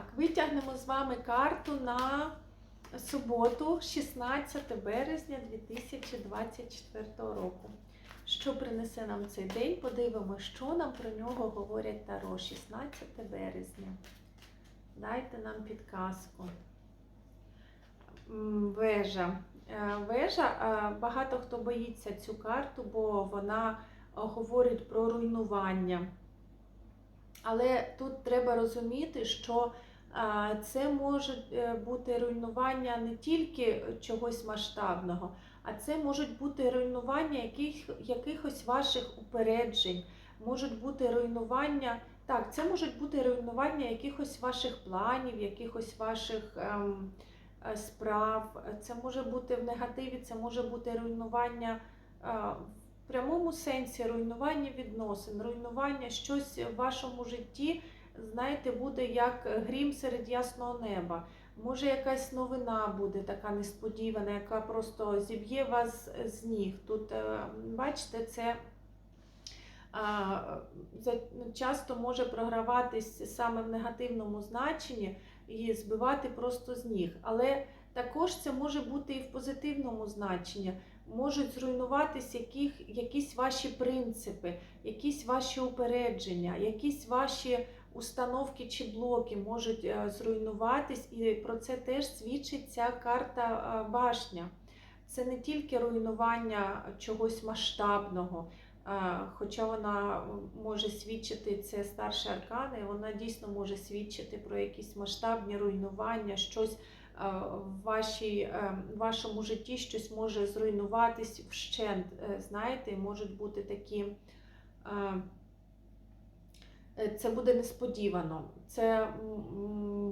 Так, витягнемо з вами карту на суботу, 16 березня 2024 року. Що принесе нам цей день? Подивимося, що нам про нього говорять Таро 16 березня. Дайте нам підказку. Вежа. Е, Вежа, е, багато хто боїться цю карту, бо вона е, говорить про руйнування. Але тут треба розуміти, що це може е, бути руйнування не тільки чогось масштабного, а це можуть бути руйнування яких, якихось ваших упереджень, можуть бути руйнування. Так, це можуть бути руйнування якихось ваших планів, якихось ваших ем, е, справ. Це може бути в негативі, це може бути руйнування е, в прямому сенсі, руйнування відносин, руйнування щось в вашому житті, знаєте, буде як грім серед ясного неба. Може, якась новина буде така несподівана, яка просто зіб'є вас з ніг. Тут, е, бачите, це часто може програватись саме в негативному значенні і збивати просто з ніг. Але також це може бути і в позитивному значенні. Можуть зруйнуватись яких, якісь ваші принципи, якісь ваші упередження, якісь ваші установки чи блоки можуть е, зруйнуватись, і про це теж свідчить ця карта е, башня. Це не тільки руйнування чогось масштабного, е, хоча вона може свідчити це старші аркани, вона дійсно може свідчити про якісь масштабні руйнування, щось в вашій, в вашому житті щось може зруйнуватись вщент. Знаєте, можуть бути такі. Е, Це буде несподівано. Це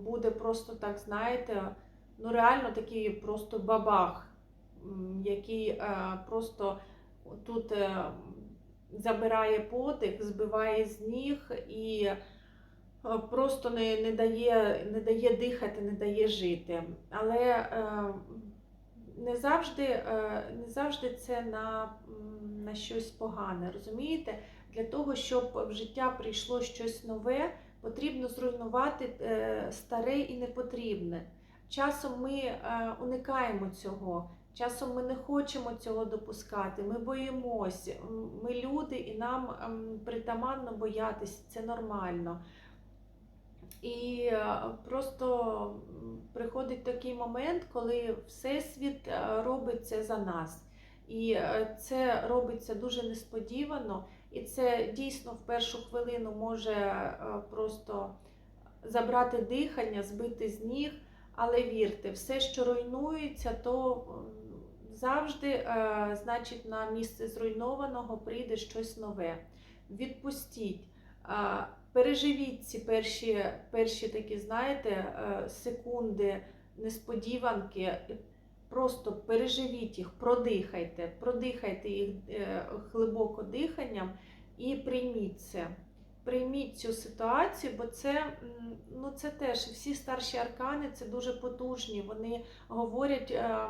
буде просто так, знаєте, ну реально такий просто бабах, який е, просто тут е, забирає подих, збиває з ніг і просто не, не, дає, не дає дихати, не дає жити. Але не завжди, не завжди це на, на щось погане, розумієте? Для того, щоб в життя прийшло щось нове, потрібно зруйнувати е, старе і непотрібне. Часом ми е, уникаємо цього. Часом ми не хочемо цього допускати, ми боїмося, ми люди, і нам ем, притаманно боятися, це нормально. І е, просто приходить такий момент, коли Всесвіт робить це за нас. І е, це робиться дуже несподівано, і це дійсно в першу хвилину може е, просто забрати дихання, збити з ніг. Але вірте, все, що руйнується, то завжди, е, значить, на місце зруйнованого прийде щось нове. Відпустіть, переживіть ці перші, перші такі, знаєте, секунди несподіванки. Просто переживіть їх, продихайте, продихайте їх е, глибоко диханням і прийміть це. Прийміть цю ситуацію, бо це, ну, це теж всі старші аркани це дуже потужні. Вони говорять е,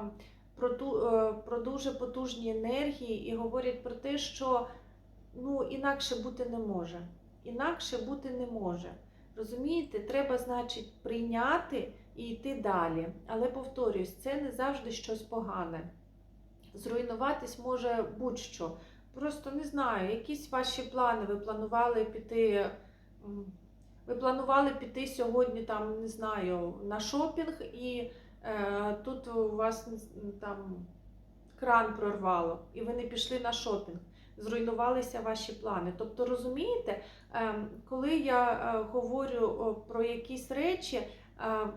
про, ту, е, про дуже потужні енергії і говорять про те, що ну, інакше бути не може. Інакше бути не може. Розумієте, треба, значить, прийняти і йти далі. Але повторюсь, це не завжди щось погане. Зруйнуватись може будь-що. Просто не знаю, якісь ваші плани. Ви планували піти. Ви планували піти сьогодні, там, не знаю, на шопінг, і е, тут у вас там кран прорвало, і ви не пішли на шопінг. Зруйнувалися ваші плани. Тобто, розумієте, ем, коли я е, говорю про якісь речі, е,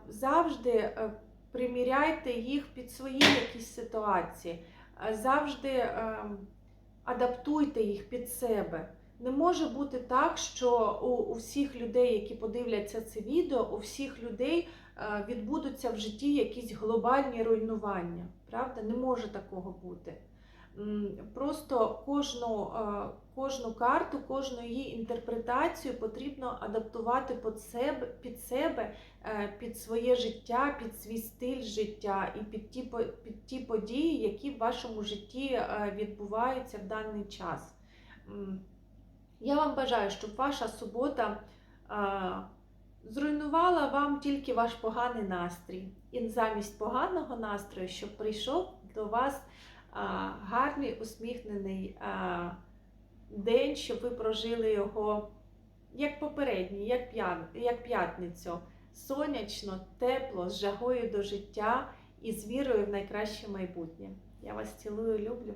завжди е, приміряйте їх під свої якісь ситуації. Е, Завжди адаптуйте їх під себе. Не може бути так, що у, у всіх людей, які подивляться це відео, у всіх людей е, відбудуться в житті якісь глобальні руйнування. Правда? Не може такого бути. Просто кожну, е, кожну карту, кожну її інтерпретацію потрібно адаптувати під себе, під себе, е, під своє життя, під свій стиль життя і під ті, під ті події, які в вашому житті е, відбуваються в даний час. Я вам бажаю, щоб ваша субота зруйнувала вам тільки ваш поганий настрій. І замість поганого настрою, щоб прийшов до вас гарний усміхнений день, щоб ви прожили його як попередній, як п'ятницю. Сонячно, тепло, з жагою до життя і з вірою в найкраще майбутнє. Я вас цілую, люблю.